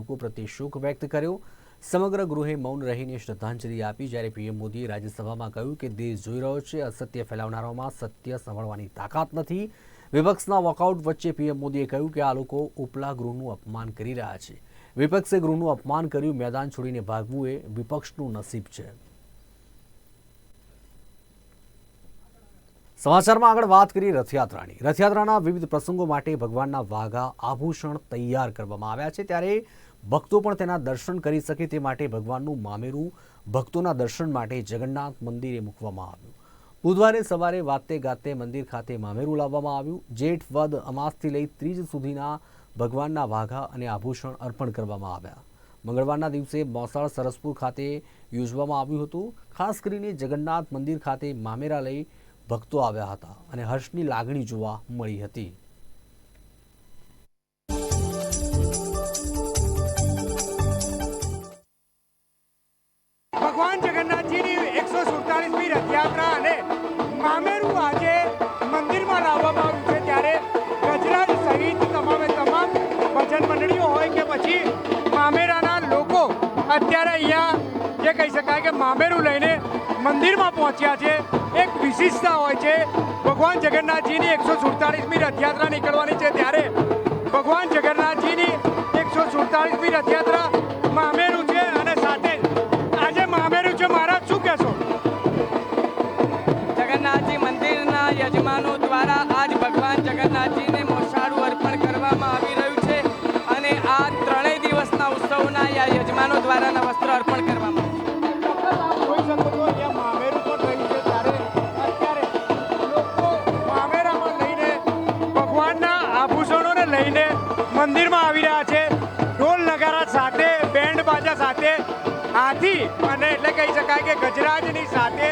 લોકો પ્રત્યે શોક વ્યક્ત કર્યો. સમગ્ર ગૃહે મૌન રહીને શ્રદ્ધાંજલિ આપી જ્યારે પીએમ મોદીએ રાજ્યસભામાં કહ્યું કે દેશ જોઈ રહ્યો છે, અસત્ય ફેલાવનારાઓમાં સત્ય સંભાળવાની તાકાત નથી. વિપક્ષના વોકઆઉટ વચ્ચે પીએમ મોદીએ કહ્યું કે આ લોકો ઉપલા ગૃહનું અપમાન કરી રહ્યા છે. વિપક્ષે ગૃહનું અપમાન કર્યું, મેદાન છોડીને ભાગવું એ વિપક્ષનું નસીબ છે. સમાચારમાં આગળ વાત કરીએ રથયાત્રાની. રથયાત્રાના વિવિધ પ્રસંગો માટે ભગવાનના વાઘા આભૂષણ તૈયાર કરવામાં આવ્યા છે. ત્યારે ભક્તો પણ તેના દર્શન કરી શકે તે માટે ભગવાનનું મામેરું ભક્તોના દર્શન માટે જગન્નાથ મંદિરે મૂકવામાં આવ્યું. બુધવારે સવારે વાતે ગાતે મંદિર ખાતે મામેરું લાવવામાં આવ્યું. જેઠ, વદ, અમાસથી લઈ ત્રીજ સુધીના ભગવાનના વાઘા અને આભૂષણ અર્પણ કરવામાં આવ્યા. મંગળવારના દિવસે મોસાળ સરસપુર ખાતે યોજવામાં આવ્યું હતું. ખાસ કરીને જગન્નાથ મંદિર ખાતે મામેરા લઈ ભક્તો આવ્યા હતા અને હર્ષની લાગણી જોવા મળી હતી. ભગવાન જગન્નાથજીની એકસો સુડતાલીસમી રથયાત્રા અને મામેરું આજે મંદિરમાં લાવવામાં આવ્યું છે ત્યારે ગજરાજ સહિત તમામે તમામ ભજન મંડળીઓ હોય કે પછી મામેરાના લોકો અત્યારે અહીંયા જે કહી શકાય કે મામેરું લઈને મંદિરમાં પહોંચ્યા છે, એક વિશિષ્ટતા હોય છે, ભગવાન જગન્નાથજીની એકસો સુડતાલીસમી રથયાત્રા નીકળવાની છે ત્યારે ભગવાન જગન્નાથજીની એકસો સુડતાલીસમી રથયાત્રા યજમાનો દ્વારા આજ ભગવાન જગન્નાથજીને મોસાળું અર્પણ કરવામાં આવી રહ્યું છે અને આ ત્રણેય દિવસના ઉત્સવના આ યજમાનો દ્વારાના વસ્ત્ર અર્પણ કરવામાં મંદિરમાં આવી રહ્યા છે. ઢોલ નગારા સાથે, બેન્ડ બાજા સાથે, હાથી અને એટલે કહી શકાય કે ગજરાજની સાથે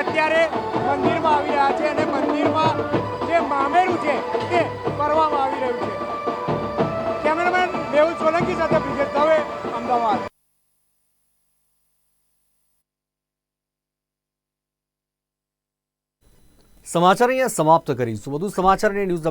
અત્યારે મંદિરમાં છે તે કરવામાં આવી રહ્યું છે. કેમેરામેન મેહુલ સોલંકી સાથે બ્રિજેશ દવે, અમદાવાદ. સમાચાર અહીંયા સમાપ્ત કરીશું. વધુ સમાચાર અને ન્યૂઝ